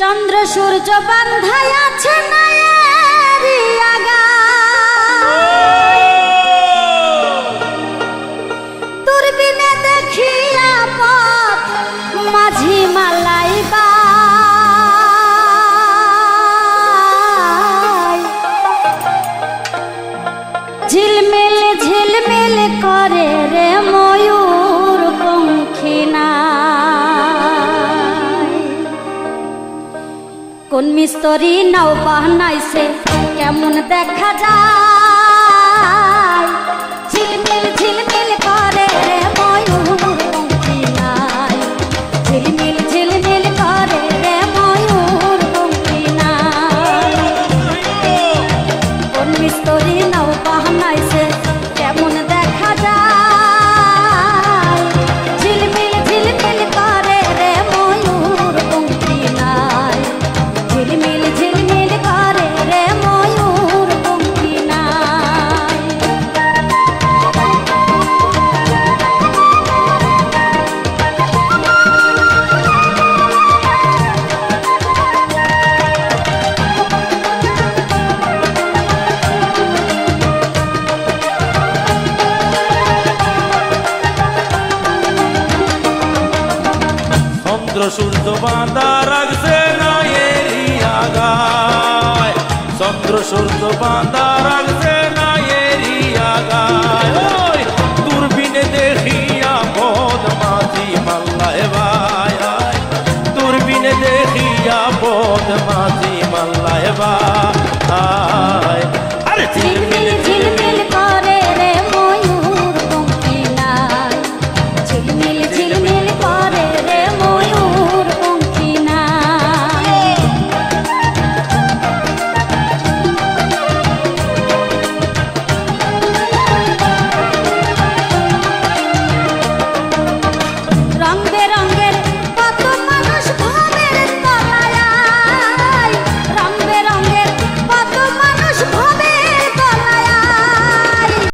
চন্দ্র সূর্য বান্ধায় আছে নায়েরি আগা। কোন মিস্তরি নাও বাহনাইছে কেমন দেখা যায়? ঝিলমিল ঝিলমিল করে রে ময়ূর করে মিস্তরি নাও চন্দ্র সূর্য বাঁধা রাখছে না এরিয়া গায় চন্দ্র সূর্য বাঁধা রাখছে না এরিয়া গায় ওই দূরবীনে দেখিয়া পদ মাঝি মাল্লায় আয়। দূরবীনে দেখিয়া পদ মাঝি মাল্লায় ভাই।